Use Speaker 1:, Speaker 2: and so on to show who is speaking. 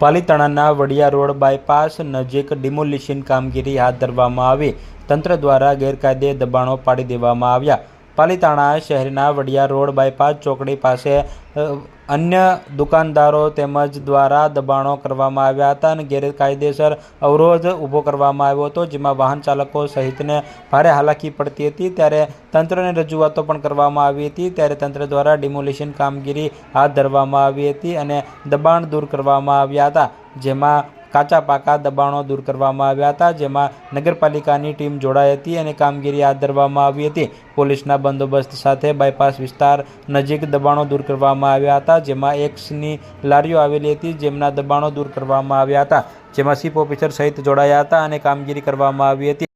Speaker 1: પાલીતાણાના Vadiya road bypass નજીક demolition કામગીરી હાથ ધરવામાં આવી. તંત્ર દ્વારા ગેરકાયદે દબાણો પાડી દેવામાં આવ્યા. પાલીતાણા શહેરના વડિયા રોડ બાયપાસ ચોકડી પાસે અન્ય દુકાનદારો તેમજ દ્વારા દબાણો કરવામાં આવ્યા હતા અને ગેરકાયદેસર અવરોધ ઊભો કરવામાં આવ્યો હતો, જેમાં વાહન ચાલકો સહિતને ભારે હાલાકી પડતી હતી. ત્યારે તંત્રને રજૂઆતો પણ કરવામાં આવી હતી. ત્યારે તંત્ર દ્વારા ડિમોલિશન કામગીરી હાથ ધરવામાં આવી હતી અને દબાણ દૂર કરવામાં આવ્યા હતા, જેમાં કાચા પાકા દબાણો દૂર કરવામાં આવ્યા હતા, જેમાં નગરપાલિકાની ટીમ જોડાઈ હતી અને કામગીરી હાથ ધરવામાં આવી હતી. પોલીસના બંદોબસ્ત સાથે બાયપાસ વિસ્તાર નજીક દબાણો દૂર કરવામાં આવ્યા હતા, જેમાં એક્સની લારીઓ આવેલી હતી, જેમના દબાણો દૂર કરવામાં આવ્યા હતા. જેમાં ચીફ ઓફિસર સહિત જોડાયા હતા અને કામગીરી કરવામાં આવી હતી.